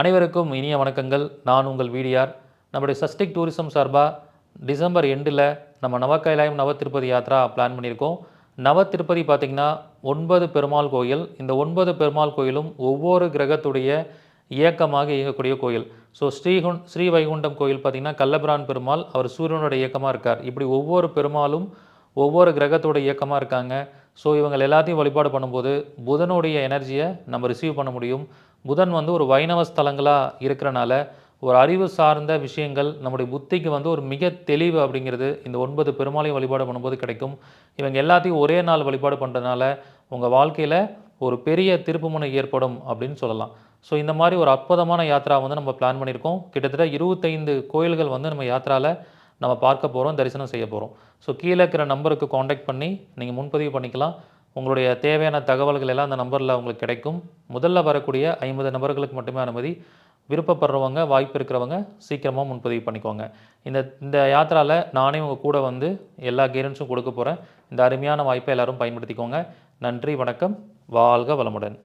அனைவருக்கும் இனிய வணக்கங்கள். நான் உங்கள் வீடியார். நம்முடைய சஸ்டிக் டூரிசம் சார்பாக டிசம்பர் எண்டில் நம்ம நவக்கைலாயம் நவ திருப்பதி யாத்ரா பிளான் பண்ணியிருக்கோம். நவ திருப்பதி பார்த்திங்கன்னா ஒன்பது பெருமாள் கோயில். இந்த ஒன்பது பெருமாள் கோயிலும் ஒவ்வொரு கிரகத்துடைய இயக்கமாக இயங்கக்கூடிய கோயில். ஸோ ஸ்ரீகுண் ஸ்ரீ வைகுண்டம் கோயில் பார்த்திங்கன்னா கல்லபிரான் பெருமாள் அவர் சூரியனோட இயக்கமாக இருக்கார். இப்படி ஒவ்வொரு பெருமாளும் ஒவ்வொரு கிரகத்தோட இயக்கமாக இருக்காங்க. ஸோ இவங்க எல்லாத்தையும் வழிபாடு பண்ணும்போது புதனுடைய எனர்ஜியை நம்ம ரிசீவ் பண்ண முடியும். புதன் வந்து ஒரு வைணவ ஸ்தலங்களாக இருக்கிறனால ஒரு அறிவு சார்ந்த விஷயங்கள் நம்முடைய புத்திக்கு வந்து ஒரு மிக தெளிவு அப்படிங்கிறது இந்த ஒன்பது பெருமாளையும் வழிபாடு பண்ணும்போது கிடைக்கும். இவங்க எல்லாத்தையும் ஒரே நாள் வழிபாடு பண்ணுறதுனால உங்கள் வாழ்க்கையில் ஒரு பெரிய திருப்புமுனை ஏற்படும் அப்படின்னு சொல்லலாம். ஸோ இந்த மாதிரி ஒரு அற்புதமான யாத்திரா வந்து நம்ம பிளான் பண்ணியிருக்கோம். கிட்டத்தட்ட இருபத்தைந்து கோயில்கள் வந்து நம்ம யாத்திராவில் நம்ம பார்க்க போகிறோம் தரிசனம் செய்ய போகிறோம் ஸோ கீழே இருக்கிற நம்பருக்கு காண்டாக்ட் பண்ணி நீங்கள் முன்பதிவு பண்ணிக்கலாம். உங்களுடைய தேவையான தகவல்கள் எல்லாம் அந்த நம்பரில் உங்களுக்கு கிடைக்கும். முதல்ல வரக்கூடிய ஐம்பது நபர்களுக்கு மட்டுமே அனுமதி. விருப்பப்படுறவங்க வாய்ப்பு இருக்கிறவங்க சீக்கிரமாக முன்பதிவு பண்ணிக்கோங்க. இந்த இந்த யாத்திராவில் நானே உங்கள் கூட வந்து எல்லா கைடன்ஸும் கொடுக்க போகிறேன் இந்த அருமையான வாய்ப்பை எல்லோரும் பயன்படுத்திக்கோங்க. நன்றி வணக்கம். வாழ்க வளமுடன்.